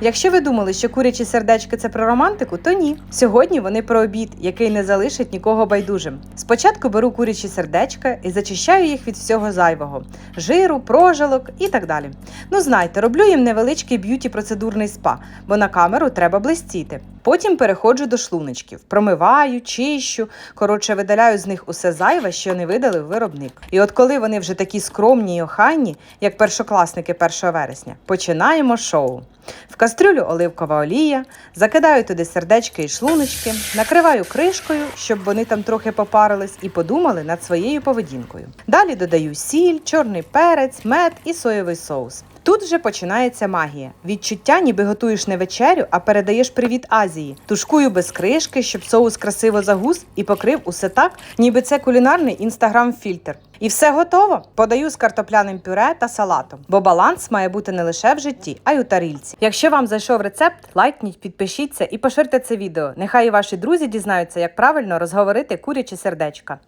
Якщо ви думали, що курячі сердечки це про романтику, то ні. Сьогодні вони про обід, який не залишить нікого байдужим. Спочатку беру курячі сердечка і зачищаю їх від всього зайвого жиру, прожилок і так далі. Ну знайте, роблю їм невеличкий б'юті процедурний спа, бо на камеру треба блистіти. Потім переходжу до шлуночків, промиваю, чищу, коротше, видаляю з них усе зайве, що не видалив виробник. І от коли вони вже такі скромні й охайні, як першокласники 1 вересня, починаємо шоу. В кастрюлю оливкова олія, закидаю туди сердечки і шлуночки, накриваю кришкою, щоб вони там трохи попарились і подумали над своєю поведінкою. Далі додаю сіль, чорний перець, мед і соєвий соус. Тут вже починається магія. Відчуття, ніби готуєш не вечерю, а передаєш привіт Азії. Тушкую без кришки, щоб соус красиво загус і покрив усе так, ніби це кулінарний інстаграм-фільтр. І все готово. Подаю з картопляним пюре та салатом. Бо баланс має бути не лише в житті, а й у тарільці. Якщо вам зайшов рецепт, лайкніть, підпишіться і поширте це відео. Нехай і ваші друзі дізнаються, як правильно розговорити курячі сердечка.